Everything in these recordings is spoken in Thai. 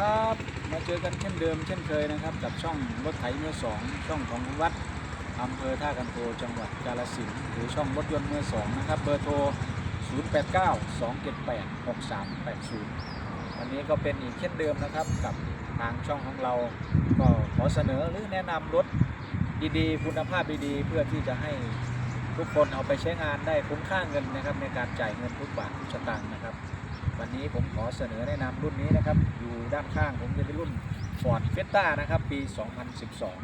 ครับ มาเจอกันเช่นเดิมเช่นเคยนะครับ กับช่องรถไถมือสองช่องของวัดอำเภอท่ากันโทจังหวัดกาฬสินธุ์หรือช่องรถยนต์มือสองนะครับ เบอร์โทร 089 278 6380 วันนี้ก็เป็นอีกเช่นเดิมนะครับ กับทางช่องของเราก็ขอเสนอหรือแนะนำรถดีๆ คุณภาพดีๆ เพื่อที่จะให้ทุกคนเอาไปใช้งานได้คุ้มค่าเงินนะครับในการจ่ายเงินทุกบาททุกสตางค์นะครับ วันนี้ผมขอเสนอแนะนำรุ่นนี้นะครับ อยู่ด้านข้างผมจะเป็นรุ่น Ford f i e s t a นะครับ ปี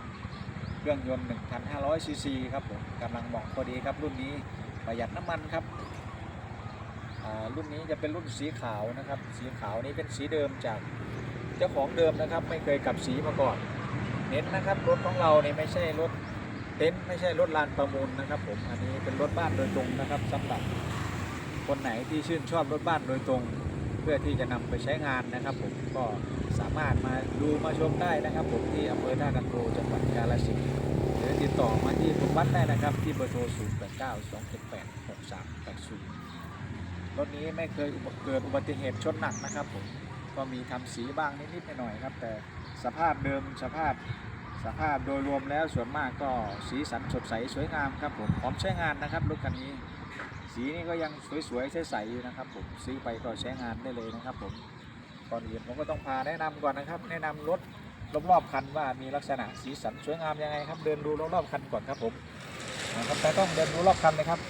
2012 เครื่องยนต์ 1,500 ซีซีครับผมกำลังเหมาะพอดีครับ รุ่นนี้ประหยัดน้ำมันครับรุ่นนี้จะเป็นรุ่นสีขาวนะครับ สีขาวนี้เป็นสีเดิมจากเจ้าของเดิมนะครับ ไม่เคยกลับสีมาก่อน เน้นนะครับรถของเราเนี่ยไม่ใช่รถเต็นท์ไม่ใช่รถลานประมูลนะครับผม อันนี้เป็นรถบ้านโดยตรงนะครับสำหรับ คนไหนที่ชื่นชอบรถบ้านโดยตรง เพื่อที่จะนำไปใช้งานนะครับผมก็สามารถมาดูมาชมได้นะครับ ผมที่อำเภอท่ากันโทจังหวัดกาฬสินธุ์หรือติดต่อมาที่ผมวัดได้นะครับ ที่เบอร์โทร 0 8 9 2 7 8 6 3 8 0รถนี้ไม่เคยเกิดอุบัติเหตุชนหนักนะครับผมก็มีทำสีบ้างนิดๆหน่อยๆครับ แต่สภาพเดิมสภาพสภาพโดยรวมแล้วส่วนมากก็สีสันสดใสสวยงามครับผมพร้อมใช้งานนะครับรถคันนี้ สีนี่ก็ยังสวยๆใสๆอยู่นะครับผมซื้อไปก็ใช้งานได้เลยนะครับผมก่อนอื่นผมก็ต้องพาแนะนำก่อนนะครับ แนะนำรถรอบๆคันว่ามีลักษณะสีสันสวยงามยังไงครับ เดินดูรอบๆคันก่อนครับผมนะครับแต่ต้องเดินดูรอบคันเลยครับ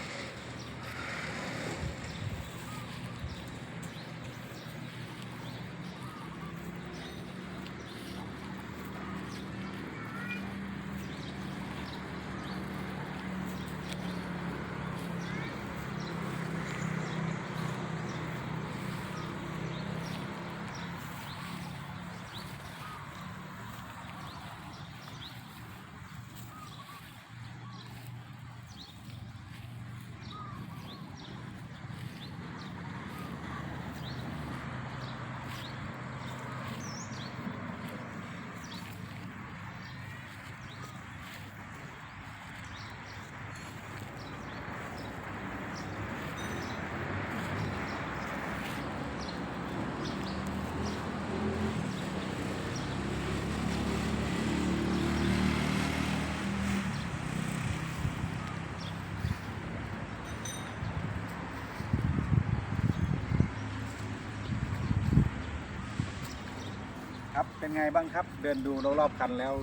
ครับเป็นไงบ้างครับ เดินดูรอบๆคันแล้ว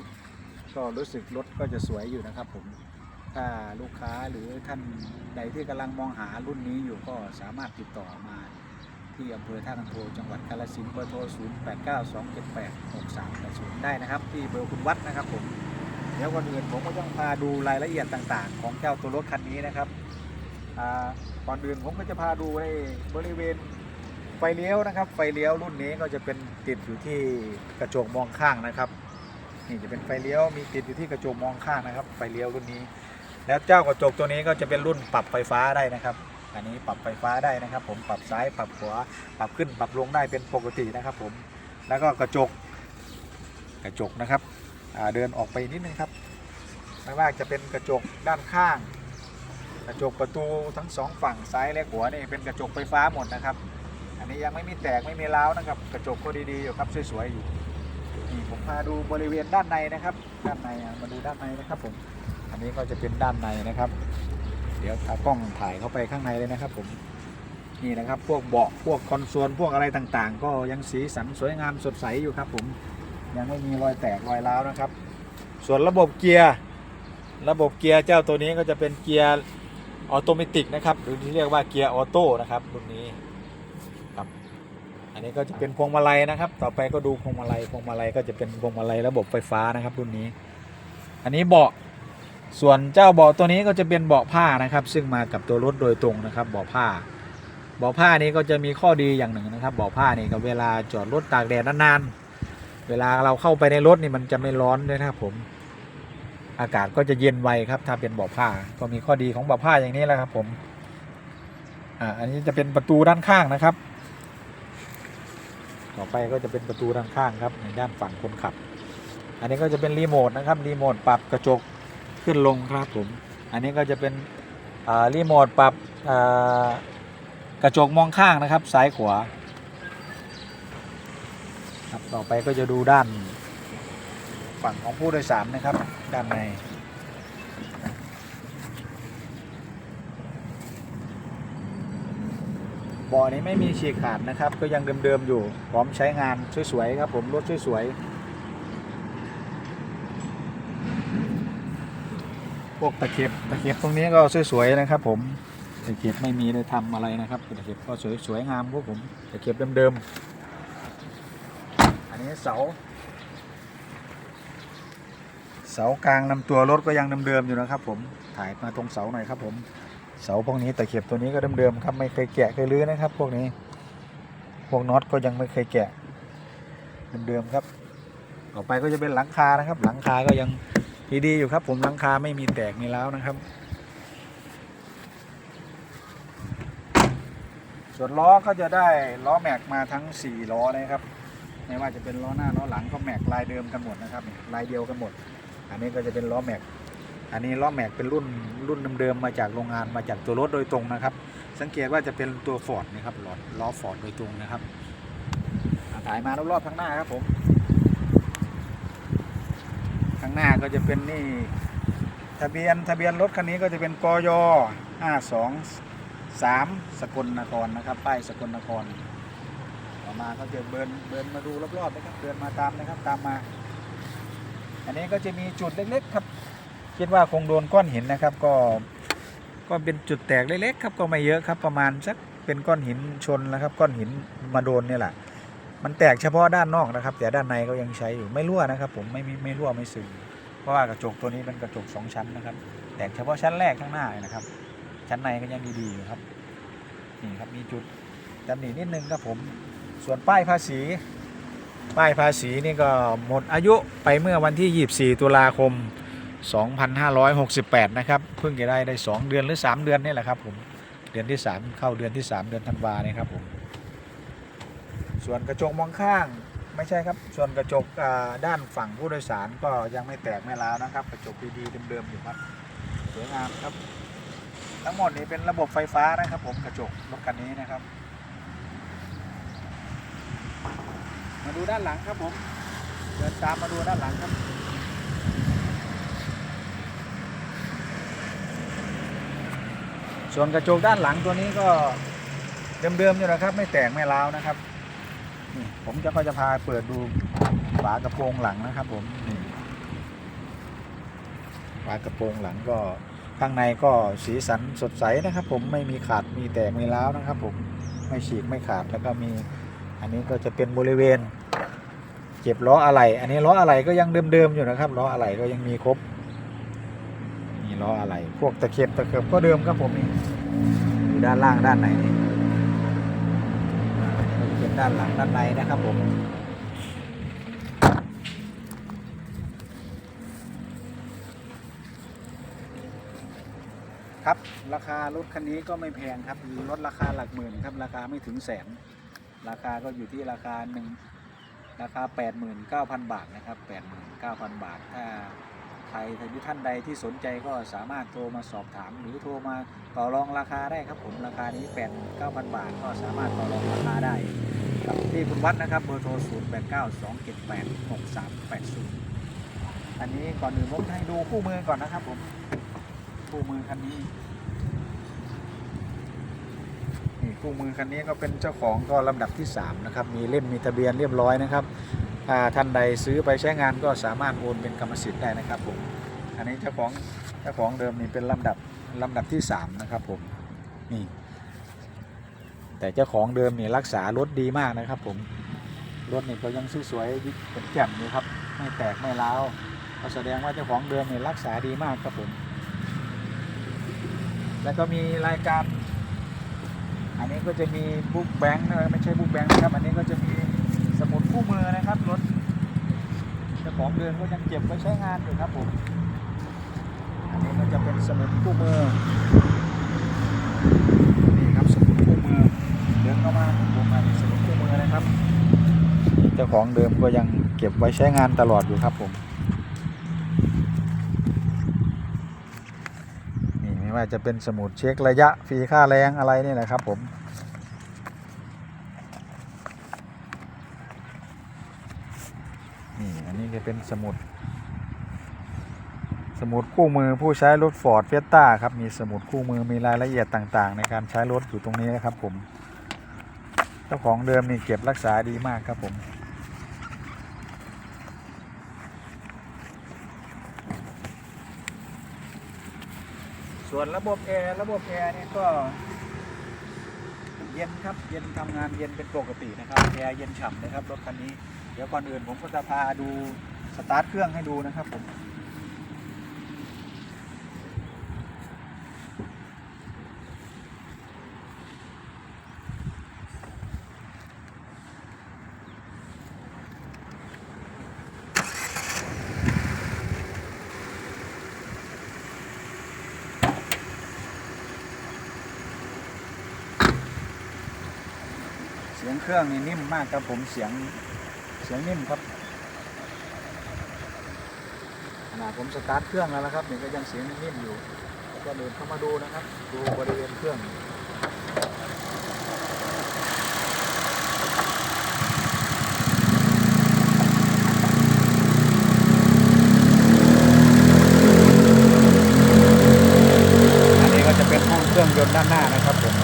ก็รู้สึกรถก็จะสวยอยู่นะครับผมถ้าลูกค้าหรือท่านใดที่กำลังมองหารุ่นนี้อยู่ก็สามารถติดต่อมาที่อำเภอท่าคันโทจังหวัดกาฬสินธุ์เบอร์โทร 0 8 9 2 7 8 6 3 8 0 ได้นะครับ ที่เบอร์คุณวัดนะครับผม เดี๋ยวก่อนอื่นผมก็ต้องพาดูรายละเอียดต่างๆ ของเจ้าตัวรถคันนี้นะครับก่อนอื่นผมก็จะพาดูในบริเวณ ฟเลี้ยวนะครับ ไฟเลี้ยวรุ่นนี้ก็จะเป็นติดอยู่ที่กระจกมองข้างนะครับ นี่จะเป็นไฟเลี้ยวมีติดอยู่ที่กระจกมองข้างนะครับ ไฟเลี้ยวรุ่นนี้ แล้วเจ้ากระจกตัวนี้ก็จะเป็นรุ่นปรับไฟฟ้าได้นะครับ อันนี้ปรับไฟฟ้าได้นะครับ ผมปรับซ้ายปรับขวาปรับขึ้นปรับลงได้เป็นปกตินะครับ ผมแล้วก็กระจกกระจกนะครับเดินออกไปนิดนึงครับ ไม่ว่าจะเป็นกระจกด้านข้าง กระจกประตูทั้งสองฝั่งซ้ายและขวานี่เป็นกระจกไฟฟ้าหมดนะครับ อันนี้ยังไม่มีแตกไม่มีร้าวนะครับ กระจกก็ดีๆอยู่ครับสวยๆอยู่นี่ผมพาดูบริเวณด้านในนะครับ ด้านในมาดูด้านในนะครับผมอันนี้ก็จะเป็นด้านในนะครับ เดี๋ยวตากล้องถ่ายเข้าไปข้างในเลยนะครับ ผมนี่นะครับ พวกเบาะพวกคอนโซลพวกอะไรต่างๆ ก็ยังสีสันสวยงามสดใสอยู่ครับ ผมยังไม่มีรอยแตกรอยร้าวนะครับ ส่วนระบบเกียร์ระบบเกียร์เจ้าตัวนี้ก็จะเป็นเกียร์ออโตเมติกนะครับหรือที่เรียกว่าเกียร์ออโต้นะครับรุ่นนี้ อันนี้ก็จะเป็นพวงมาลัยนะครับ ต่อไปก็ดูพวงมาลัยพวงมาลัยก็จะเป็นพวงมาลัยระบบไฟฟ้านะครับรุ่นนี้ อันนี้เบาะส่วนเจ้าเบาะตัวนี้ก็จะเป็นเบาะผ้านะครับ ซึ่งมากับตัวรถโดยตรงนะครับเบาะผ้าเบาะผ้านี้ก็จะมีข้อดีอย่างหนึ่งนะครับเบาะผ้านี่ก็เวลาจอดรถตากแดดนานๆเวลาเราเข้าไปในรถนี่มันจะไม่ร้อนด้วยนะครับผม อากาศก็จะเย็นไวครับ ถ้าเป็นเบาะผ้าก็มีข้อดีของเบาะผ้าอย่างนี้แหละครับผมอ่าอันนี้จะเป็นประตูด้านข้างนะครับ ต่อไปก็จะเป็นประตูด้านข้างครับในด้านฝั่งคนขับ อันนี้ก็จะเป็นรีโมทนะครับรีโมทปรับกระจกขึ้นลงครับผม อันนี้ก็จะเป็นรีโมทปรับกระจกมองข้างนะครับซ้ายขวาครับต่อไปก็จะดูด้านฝั่งของผู้โดยสารนะครับ ด้านใน บ่อนี้ไม่มีฉีกขาดนะครับ ก็ยังเดิมๆอยู่พร้อมใช้งานสวยๆครับ ผมรถสวยๆพวกตะเข็บตะเข็บตรงนี้ก็สวยๆนะครับ ผมตะเข็บไม่มีได้ทำอะไรนะครับตะเข็บก็สวยๆงามพวกผมตะเข็บเดิมๆอันนี้เสาเสากลางลำตัวรถก็ยังเดิมๆอยู่นะครับ ผมถ่ายมาตรงเสาหน่อยครับผม เสาพวกนี้ตะเข็บตัวนี้ก็เดิมๆครับไม่เคยแกะเคยรื้อนะครับ พวกนี้ พวกน็อตก็ยังไม่เคยแกะเดิมๆครับ ต่อไปก็จะเป็นหลังคานะครับ หลังคาก็ยังดีๆอยู่ครับ ผมหลังคาไม่มีแตกมีร้วนะครับ ส่วนล้อก็จะได้ล้อแม็กมาทั้ง 4 ล้อนะครับไม่ว่าจะเป็นล้อหน้าล้อหลังก็แม็กลายเดิมกันหมดนะครับลายเดียวกันหมด อันนี้ก็จะเป็นล้อแม็ก อันนี้ล้อแม็กเป็นรุ่นรุ่นเดิมๆมาจากโรงงานมาจากตัวรถโดยตรงนะครับ สังเกตว่าจะเป็นตัวฟอร์ดนะครับล้อล้อฟอร์ดโดยตรงนะครับถ่ายมารอบๆข้างหน้าครับผมข้างหน้าก็จะเป็นนี่ทะเบียนทะเบียนรถคันนี้ก็จะเป็นกย523 สกลนครนะครับป้ายสกลนครต่อมาก็จะเบินเบินมาดูรอบๆนะครับเดินมาตามนะครับตามมา อันนี้ก็จะมีจุดเล็กๆครับ คิดว่าคงโดนก้อนหินนะครับก็ก็เป็นจุดแตกเล็กๆครับก็ไม่เยอะครับประมาณสักเป็นก้อนหินชนนะครับ ก้อนหินมาโดนเนี่ยแหละมันแตกเฉพาะด้านนอกนะครับ แต่ด้านในก็ยังใช้อยู่ไม่รั่วนะครับ ผมไม่มีไม่รั่วไม่ซึมเพราะว่ากระจกตัวนี้เป็นกระจกสองชั้นนะครับ แตกเฉพาะชั้นแรกข้างหน้านะครับ ชั้นในก็ยังดีๆอยู่ครับนี่ครับมีจุดตำหนินิดนึงครับผมส่วนป้ายภาษี ป้ายภาษีนี่ก็หมดอายุไปเมื่อวันที่ 24 ตุลาคม 2568 นะครับ เพิ่งจะได้ได้ 2 เดือนหรือ 3 เดือนนี่แหละครับผมเดือนที่ 3 เข้าเดือนที่ 3 เดือนธันวาเนี่ยครับผมส่วนกระจกมองข้างไม่ใช่ครับ ส่วนกระจกด้านฝั่งผู้โดยสารก็ยังไม่แตกไม่ร้าวนะครับ กระจกดีๆเดิมๆอยู่ครับสวยงามครับ ทั้งหมดนี้เป็นระบบไฟฟ้านะครับ ผมกระจกรถคันนี้นะครับ มาดูด้านหลังครับผมเดินตามมาดูด้านหลังครับ ส่วนกระจกด้านหลังตัวนี้ก็เดิมๆอยู่นะครับ ไม่แตกไม่ร้าวนะครับนี่ผมจะก็จะพาเปิดดูฝากระโปรงหลังนะครับ ผมนี่ฝากระโปรงหลังก็ข้างในก็สีสันสดใสนะครับ ผมไม่มีขาดมีแตกมีร้าวนะครับ ผมไม่ฉีกไม่ขาดแล้วก็มีอันนี้ก็จะเป็นบริเวณ เก็บล้ออะไหล่อันนี้ล้ออะไหล่ก็ยังเดิมๆอยู่นะครับล้ออะไหล่ก็ยังมีครบ ล้ออะไหล่พวกตะเข็บตะเข็บก็เดิมครับผมนี่อยู่ด้านล่างด้านในนี่ก็จะเป็นด้านหลังด้านในนะครับผมครับราคารถคันนี้ก็ไม่แพงครับรถราคาหลักหมื่นครับราคาไม่ถึงแสน ราคาก็อยู่ที่ราคาหนึ่งราคา 89,000 บาทนะครับ 89,000 บาทถ้า ใครท่านใดที่สนใจก็สามารถโทรมาสอบถาม หรือโทรมาต่อรองราคาได้ครับผมราคานี้89,000 บาท ก็สามารถต่อรองราคาได้กับที่คุณวัดนะครับเบอร์โทร 0892786380 อันนี้ก่อนอื่นผมให้ดูคู่มือก่อนนะครับผมคู่มือคันนี้นี่คู่มือคันนี้ก็เป็นเจ้าของก็ลำดับที่ 3 นะครับ มีเล่มมีทะเบียนเรียบร้อยนะครับ ท่านใดซื้อไปใช้งานก็สามารถโอนเป็นกรรมสิทธิ์ได้นะครับผมอันนี้เจ้าของเจ้าของเดิมนี่เป็นลำดับลำดับที่ 3 นะครับผมนี่แต่เจ้าของเดิมนี่รักษารถดีมากนะครับผมรถนี่ก็ยังสวยๆเป็นแจ่มอยู่ครับ ไม่แตกไม่ร้าวก็แสดงว่าเจ้าของเดิมนี่รักษาดีมากครับผม แล้วก็มีรายการ อันนี้ก็จะมีบุ๊กแบงค์นะไม่ใช่บุ๊กแบงค์นะครับ อันนี้ก็จะมี มุดคู่มือนะครับรถเจ้าของเดินก็ยังเก็บไว้ใช้งานอยู่ครับผมอันนี้ก็จะเป็นสมุดคู่มือนี่ครับสมุดคู่มือเดินเข้ามาผมอันนี้สมุดคู่มือนะครับ เจ้าของเดิมก็ยังเก็บไว้ใช้งานตลอดอยู่ครับผมนี่ไม่ว่าจะเป็นสมุดเช็คระยะฟรีค่าแรงอะไรนี่แหละครับผม นี่อันนี้ก็ เป็นสมุด สมุดคู่มือผู้ใช้รถฟอร์ดเฟียต้าครับ มีสมุดคู่มือมีรายละเอียดต่างๆ ในการใช้รถอยู่ตรงนี้นะครับผม เจ้าของเดิมนี่เก็บรักษาดีมากครับผมส่วนระบบแอร์ระบบแอร์นี่ก็ เย็นครับ เย็นทำงานเย็นเป็นปกตินะครับแอร์เย็นฉ่ำนะครับรถคันนี้ เดี๋ยวก่อนอื่นผมก็จะพาดูสตาร์ทเครื่องให้ดูนะครับผม สียงเครื่องนี่นิ่มมากครับผมเสียงเสียงนิ่มครับขณะผมสตาร์ทเครื่องแล้วนะครับนี่ก็ยังเสียงนิ่มอยู่ ก็เดินเข้ามาดูนะครับ ดูบริเวณเครื่องอันนี้ก็จะเป็นห้องเครื่องยนต์ด้านหน้านะครับผม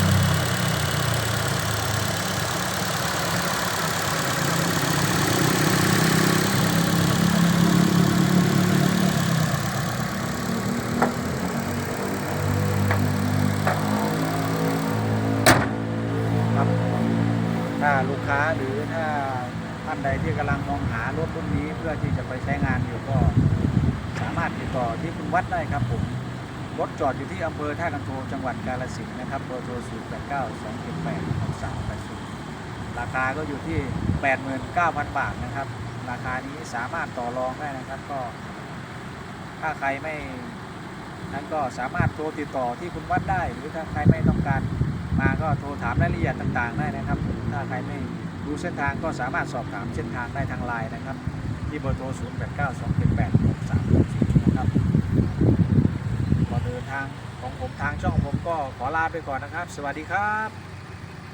ครับ ถ้าลูกค้าหรือถ้าท่านใดที่กำลังมองหารถรุ่นนี้เพื่อที่จะไปใช้งานอยู่ก็สามารถติดต่อที่คุณวัดได้ครับผมรถจอดอยู่ที่อำเภอท่าคันโทจังหวัดกาฬสินธุ์นะครับเบอร์โทร0 8 9 2 7 8 6 3 8 0ราคาก็อยู่ที่ 89,000 บาทนะครับ ราคานี้สามารถต่อรองได้นะครับก็ ถ้าใครไม่นั้นก็สามารถโทรติดต่อที่คุณวัดได้ หรือถ้าใครไม่ต้องการ มาก็โทรถามรายละเอียดต่างๆ ได้นะครับ ถ้าใครไม่รู้เส้นทางก็สามารถสอบถามเส้นทางได้ทางไลน์นะครับ ที่เบอร์โทร 0 8 9 2 7 8 6 3 4นะครับก่อนเดินทางของผมทางช่องผมก็ขอลาไปก่อนนะครับ สวัสดีครับ